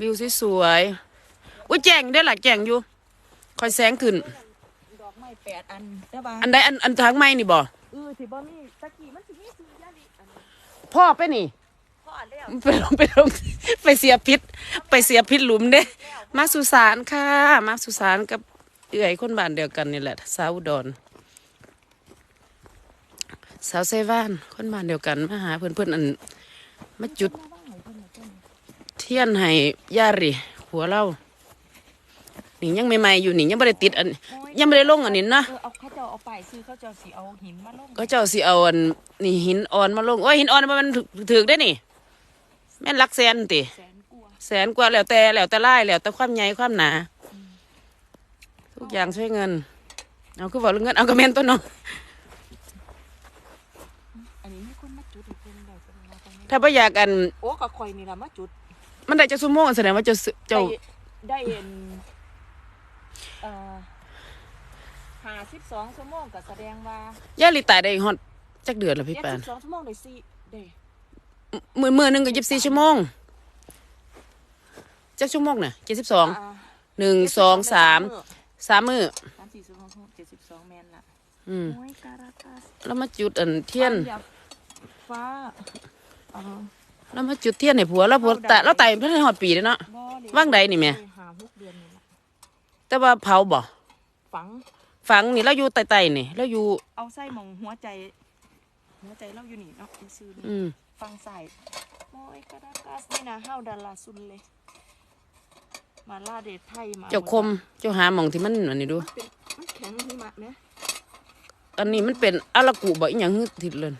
วิวสวยๆอุ้ยแจ้งได้อล่ะแจ้งอยู่ คอยแสงขึ้น ดอกไม้แปดอันแต่ว่าอันใดอันอันทางไม้นี่บ่เออสิบ่มีตะกี้มันสิมีสียาลิอันนี้พ่อไปนี่พ่อแล้วไปลงไปลงไปเสียพิษ ไปเสียพิษหลุมเด้ มาสุสานค่ะ มาสุสานกับเอื่อยคนบ้านเดียวกันนี่แหละสาวอุดอนสาวไซว่านคนบ้านเดียวกันมาหาเพื่อนเพื่อนๆอันมาจุด เทียนให้ย่าริหัวเรานี่ยังใหม่ๆอยู่นี่ยังไม่ได้ติดอัน ยังไม่ได้ลงอันนี้นะเออเอาเขาเจะเอาไปซื้อเขาเจะสิเอาหินมาลงก็เจ้าสิเอาอันนี่หินอ่อนมาลงโอ้ยหินอ่อนมันถือได้นี่ แม่นหลักแสนติแสนกว่าแสนกว่าแล้วแต่แล้วแต่ไล่แล้วแต่ความใหญ่ความหนา ทุกอย่างช่วยเงิน เอาคือบอกเรื่องเงินเอากระเมนตัวเน้องอันนี้มีคนมาจุดอีกเพิ่นได้เพิ่นมาตรงนี้ถ้าไ่อยากกันโอ้ก็ข่อยนี่ล่ะมาจุด มันได้จะสุ่โมงแสดงว่าเจ้าซื้อเจ้า ได้ได้เห็นเอ่อ52ชั่วโมงก็แสดงว่าย่าลิตายได้ฮอดจักเดือนแล้วพี่ปาน72ชั่วโมงได้สี่ได้มือมือหนึ่งก็ยี่สิบสี่ชั่วโมงจักชั่วโมงน่ะเจ็ดสิบสองอ่าหนึ่งสองสามสามมือสามสี่ชั่วโมงเจ็ดสิบสองแมนละอืมโอ้ยการากัสแล้วมาจุดอันเทียน ฟ้าฟ้าเอ่อ แล้วมาจุดเทียนให้ผัวแล้วผัวแต่แล้วตายเพิ่นได้ฮอดปีเลยเนาะ บ่เลยว่างใดนี่แม่ หาหกเดือนนี่ละแต่ว่าเผาบ่ฝัง ฝังนี่เราอยู่ใต้ๆนี่เราอยู่ เอาไส้หมองหัวใจ หัวใจเราอยู่นี่เนาะอีซื้อนี่อืมฟังใส่โอ้ยการากัสนี่นะห้าวดาราซุนเลย มาลาเดทไทยมาเจ้าคมเจ้าหาหมองที่มันอันนี้ดูเป็นมันแข็งหิมะเนี่ยอันนี้มันเป็นอารากุบ่อีหยังฮึทิดเลย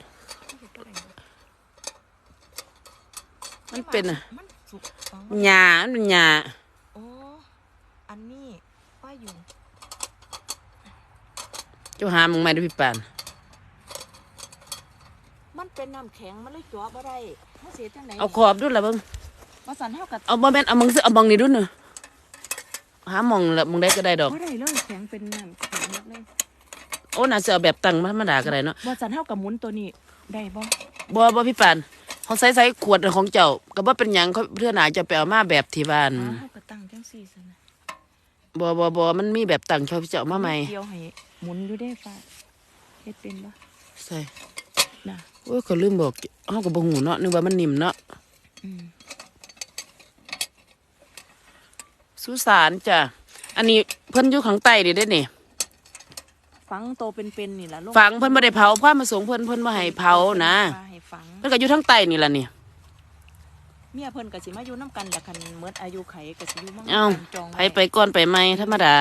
มันเป็นอะมันสุกอ๋อหญ้ามันเป็นหญ้าโอ้อันนี้ป้าอยู่เจ้าหาหมองใหม่เด้อพี่ปาน มันเป็นน้ำแข็งมันเลยจ่อบ่ได้มันเสียจังไหนเอาขอบดูล่ะเบิ่งมาสั่นเท่ากับเอาบ่แม่นเอามองซื้อเอามองนี่ดูน่ะหาหมองละหมองได้ก็ได้ดอก บ่ได้เลยแข็งเป็นน้ำแข็งหมดเลยโอ้น่าจะเอาแบบตั้งธรรมดาก็ได้เนาะ บ่สั่นเท่ากับหมุนตัวนี้ได้บ่บ่บ่พี่ปาน เขาใส่ใส่ขวดของเจ้าก็บ่เป็นหยังเขาเพื่อนอาจจะไปเอามาแบบที่บ้านอ๋อเท่ากับตั้งจังซี่ซั่นน่ะบ่บ่บ่มันมีแบบตั้งเขาเจ้ามาใหม่เกี่ยวให้หมุนอยู่ได้ฟ้าเฮ็ดเป็นบ่ใส่น่ะโอ้ยเขาลืมบอกเฮาก็บ่ฮู้เนาะนึกว่ามันนิ่มเนาะอืมสุสานจ้ะอันนี้เพิ่นอยู่ข้างใต้นี่เด้นี่ ฝังโตเป็นๆนี่ล่ะลงฝังเพิ่นบ่ได้เผาความประสงค์เพิ่นเพิ่นบ่ให้เผานะมาให้ฝัง เพิ่นก็อยู่ทางใต้นี่ล่ะนี่เมียเพิ่นก็สิมาอยู่นํกันแหละคันเมิดอายุไขก็สิอยู่มั่งเอ้า กันจองไปว้ไปก่อนไปใหม่ธรรมดา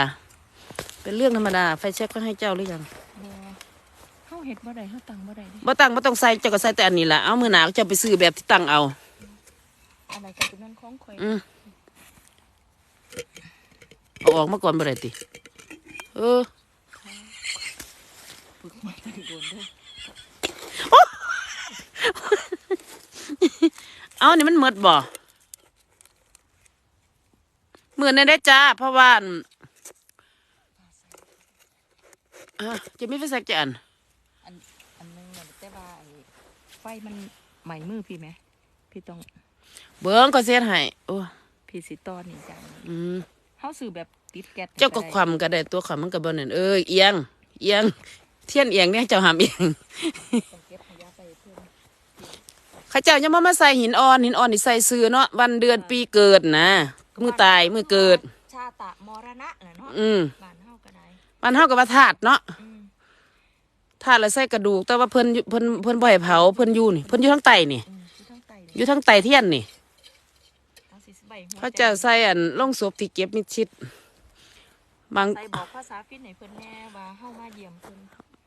เป็นเรื่องธรรมดา ไฟเช็คก็ให้เจ้าหรือยังบ่เฮาเฮ็ดบ่ได้เฮาตั้งบ่ได้เด้บ่ตั้งบ่ต้องใส่เจ้าก็ใส่แต่อันนี้ล่ะเอามื้อหน้าเจ้าไปซื้อแบบที่ตั้งเอา อะไรก็เป็นนั่นของข่อยอืมเอาออกมาก่อนบ่ได้ติเออ ฝึกมาตั้งโดนเด้อเอานี่มันหมดบ่มื้อนี้ได้จ้า เพราะว่าอั่นอะจะมีไฟแช็กจะอันอันอันนึงน่ะแต่ว่าไอ้ไฟมันใหม่มือพี่ไหม พี่ต้อง เบิ่งก็เสียให้โอ้พี่สิต้อนนี่จังอืมเฮาซื้อแบบติดแก๊สเจ้าก็ความก็ได้ตัวความมันก็บ่นั่นเอ้ยเอียง เอียง เทียนเอียงเนี่ยเจ้าหามเอียงต้องเก็บขยะไปเพิ่มข้าเจ้ายังมามาใส่หินอ่อนหินอ่อนนี่ใส่ซื้อเนาะวันเดือนปีเกิดนะมือตายมือเกิด ชาตะมรณะน่ะเนาะอืมบ้านเฮาก็ได้มันเท่ากับว่าธาตุเนาะอืมธาตุแล้วใส่กระดูก แต่ว่าเพิ่นอยู่เพิ่นเพิ่นบ่ให้เผาเพิ่นอยู่นี่เพิ่นอยู่ทางใต้นี่อืมอยู่ทางใต้อนี่ยู่ทางใต้เทียนนี่เอาสิใบหัวเขาเจะใส่อันลงศพที่เก็บมิดชิดบางใส่บอกภาษาฟินให้เพิ่นแน่ว่าเฮามาเยี่ยมเพิ่น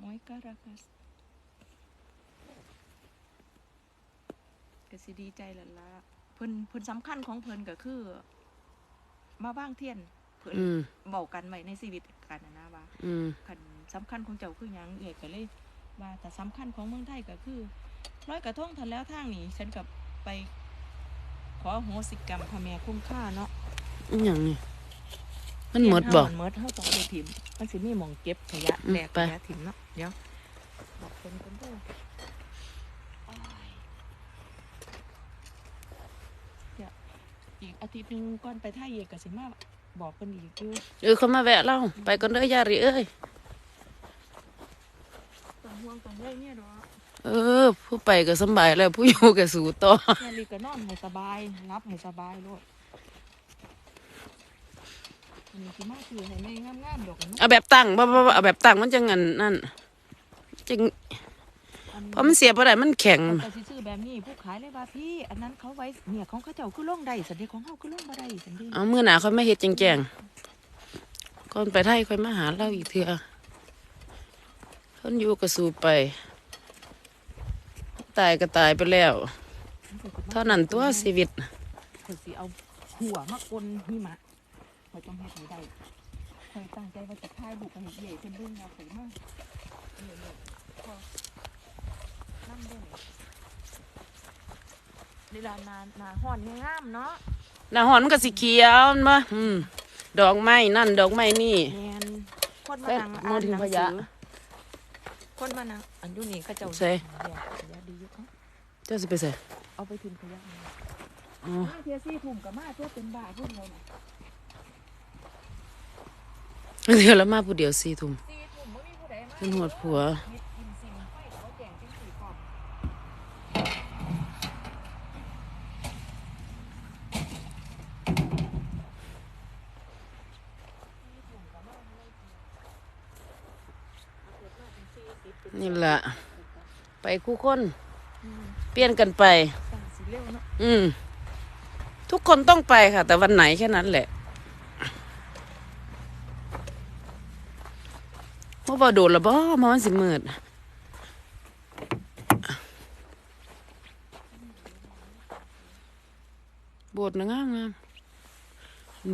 ลยว่าอีเซนนายสูสิมาบอกกูว่าอีเซนนั่นสิกูไปแตะโดนละติใช้คีโอโกสั่วยาไว้มืออายามัดกายาฟ้ากินยามาลูปาห้วยตาโกยราดากาสตาสัวปาลายนไอนากิโตสไกกิอาเซียฮือวินมอยการากัสก็สิดีใจและละเพิ่นเพิ่นสำคัญของเพิ่นก็คือ มาบ้างเทียน เพิ่นอืมบอกกันไว้ในชีวิตกันนะนะว่าอืม คันสำคัญของเจ้าคือหยังเอ่ยก็เลยว่าแต่สำคัญของเมืองไทยก็คือร้อยกระทงทันแล้วทางนี้ฉันกับไป ขอโหสิกรรมพระแม่คุ้มค่าเนาะ อหย่างนี้ มันหมดบ่มันหมดเฮาต้องไปถิ่มมันสิมีหม่องเก็บขยะอืมแลกไปขยะถิ่มเนาะเดี๋ยวบอกคนกันเด้ออ้ายเดี๋ยวอีกอาทิตย์หนึงก่อนไปไทยเอกก็สิมาบอกเพิ่นอีกอยู่เออเขามาแวะเล่าไปก่อนเด้อยาริเอ้ยต้องห่วงต้องใยเนี่ยดอกเออ ผู้ไปก็สำบายแล้วผู้อยู่ก็สู้ต่อแค่ลีก็นอนให้สบายรับให้สบายโลด อันนี้สิมาคือให้แม่งามๆดอกเนาะเอาแบบตั้งบ่บ่บ่เอาแบบตั้งมันจะงันนั่นจังอันเพราะมันเสียบ่ได้มันแข็งมันก็สิซื้อแบบนี้ผู้ขายเลยว่าพี่ อันนั้นเขาไว้เนี่ยของเขาเจ้าคือล่องได้สันเดของเขาคือล่องบ่ได้สันเดเอามื้อหน้าค่อยมาเฮ็ดแจ้งๆก่อนไปไทยค่อยมาหาเราอีกเทื่อเพิ่นอยู่ก็สู้ไป ตายก็ตายไปแล้ว เท่านั้นตัวชีวิต ข่อยสิเอาหัวมากลหิมะข่ อยต้องเฮ็ดให้ได้ข่อยตั้งใจว่าจะพายบุกไปเฮ็ดใหญ่เพิ่นเบิ่งว่าข่อยมาเนี่ยๆพอนั่งเด้อเวลานานาฮ้อนงามๆเนาะหน้าหอนมันก็สิเขียวมันบ่อืมดอกไม้นั่นดอกไม้นี่แมนคนมาเอ๊ะนั่งมอ่าองนถึงหนังขสืยะอคนมานั่งอันอยูนี่เขาเจ้าใช่เดี๋ยวขยะดีอยู่เอ้าเจ้าสิไปใส่เอาไปทิ้งขยะนี่อ๋อมาเทียซี่ถุ่มกับมาเพื่อเป็นบ้าเพื่อนเลยนะ เดี๋ยวแล้วมาผู้เดียวสี่ทุ่มขึ้นหัวผัวนี่แหละ ไปคู่คนเปลี่ยนกันไป อืม ทุกคนต้องไปค่ะ แต่วันไหนแค่นั้นแหละ เมื่อบ่โดดละบ่มอมันสิมืดโบสถ์นะงามงาม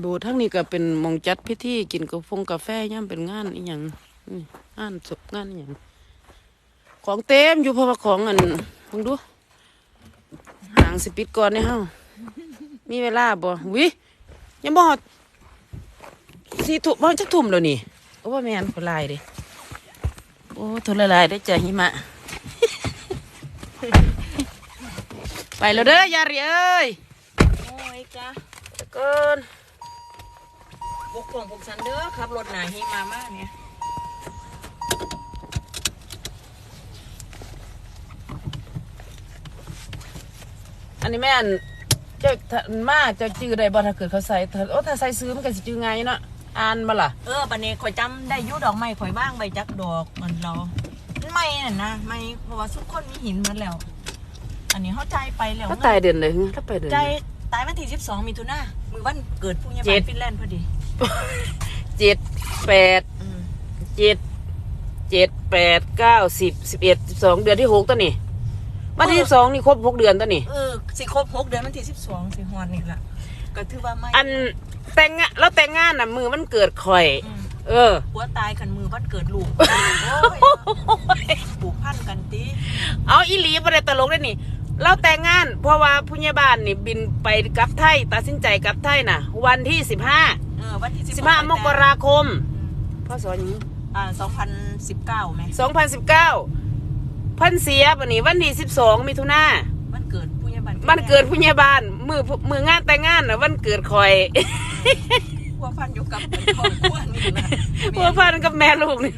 โบสถ์ทั้งนี้ก็เป็นมองจัดพิธีกินกาแฟงกาแฟย่ำเป็นงานอีหยังงานศพงานอหย่างของเต็มอยู่เพราะว่าของอันมึงดูห่างสิปิดก่อนเนี่ยเฮามีเวลาบ่วิยังบ่ฮอดสี่ทุ่มบ่จักทุ่มแล้วนี่โอ้ว่าแม่นคนลายเด้ โอ้ทนละลายได้อจ้ะหิมะ ไปแล้วเด้อยาริเอ้ยโอ้ยจ้าตะเกินบกของผมสันเด้อขับรถหนาหิมามากเนี่ยอันนี้แม่นเจ้าถ้ามาเจ้าจื้อได้บ่ถ้าเกิดเขาใส่ถ้าโอ้ถ้าใส่ซื้อมันก็สิจื้อไงายเนาะ อ่านบ่ล่ะ เออปันนี้ข่อยจำได้อยุดอกไม้ข่อยบ้างใบจักดอกมันเราไม่น่ะนะไม่เพราะว่าทุกคนมีหินหมันแล้ว อันนี้เข้าใจไปแล้วถ้าตายเดือนเลยถ้าไปเดือนใจเลยตายวันที่12มีทุนามือวันเกิดผู้ใหญ่เจ็บ้าด นฟินแลนด์พอดีเจ็ดแปดอืมเจ็ดเจ็ดแปดเก้าสิบสิบเอ็ดสิบสองเดือนที่หกตัวนี่วันที่สิบสองนี่ครบหกเดือนตัวนี่เออสิครบหกเดือนวันที่12สิฮอนนี่ล่ะก็ถือว่าไม่อัน แต่งงานแล้วแต่งงานน่ะมือมันเกิดข่อย อืมเออ หัวตายขันมือวันเกิดลูกโอ้ยปลูกพันธุ์กันตีเอาอีหลีประเด็ตลกได้นี่ เราแต่งงาน เพราะว่าผู้ใหญ่บ้านนี่บินไปกลับไทยตัดสินใจกลับไทยน่ะ วันที่สิบห้าเออวันที่สิบห้ามกราคมอืมพศอย่างนี้อ่าสองพันสิบเก้าไหมสองพันสิบเก้าพันเสียปะนี่วันที่สิบสองมิถุนาวันเกิดผู้ใหญ่บ้านวันเกิดผู้ใหญ่บ้านมือมืองานแต่งงานน่ะวันเกิดข่อย พัวพันอยู่กับครอบครัวนี่นะพัวพันกับแม่ลูกนี่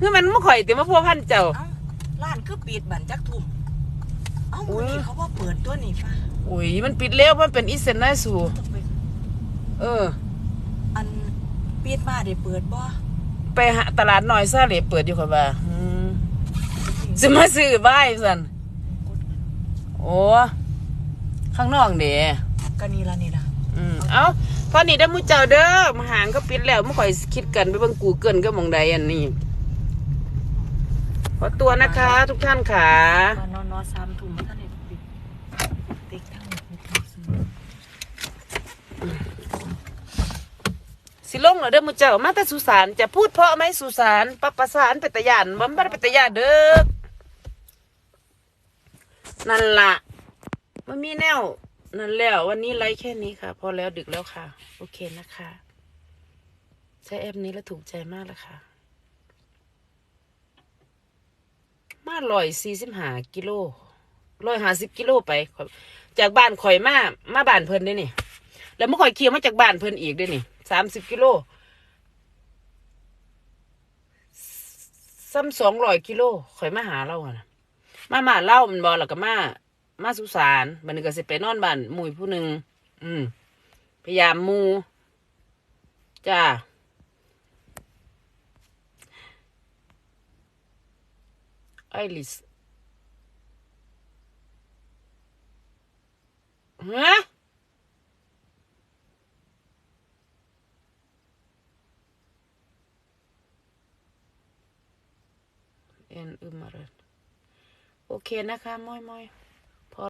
คือมันไม่ข่อยแต่ว่าพัวพันเจ้าเอ้าร้านคือปิดบันจักทุ่มเอ้าอุ๊มื้ยอนี้เขาว่าเปิดตัวนี่ฟ้าอุ้ยมันปิดแล้วมันเป็นอิเซนไนสูต้องไปเออ อันปิดมาได้เปิดบ่ไปหาตลาดน้อยซาเลยเปิดอยู่ค่ะว่าอืมจะมาซื้อบ้ายสันกดเงินโอ้ข้างนอกเด้ก็นี่ละนี่ละอืมเอ้า ตอนนี้ได้มูเจ้าเด้อมาหางก็ปิดแล้วไม่ค่อยคิดกันไปเบิ่งกูเกิลก็มองใดอันนี้ขอตัวนะคะ ทุกท่านค่ะนอนนอนสามทุ่มาท่านเด็ดปิดติ๊กทั้งหมดปิดทั้งซื้อสิลงเหรอเด้อมุเจ้ามาแต่สุสานจะพูดเพราะไหมสุสานปะประสานเปตยานบ่บ่ได้เปตยานเด้อนั่นล่ะมันมีแนว นั่นแล้ววันนี้ไลฟ์แค่นี้ค่ะ พอแล้วดึกแล้วค่ะ โอเคนะคะ ใช้แอปนี้แล้วถูกใจมากเลยค่ะ มาลอยสี่สิบห้ากิโลลอยห้าสิบกิโลไป จากบ้านข่อยมา มาบ้านเพิ่นได้นี่แล้วเมื่อข่อยเคียวมาจากบ้านเพิ่นอีกได้นี่สามสิบกิโลซ้ำสองร้อยกิโลข่อยมาหาเราอะนะมามาเล่ามันบอแล้วก็มา มาสุสานบันนี้ก็สิไปนอนบ้านหมุยผู้หนึ่งอืม พยายามมูจ้าไอริสฮะเอ็นอึมอะไรโอเคนะคะมอยมอย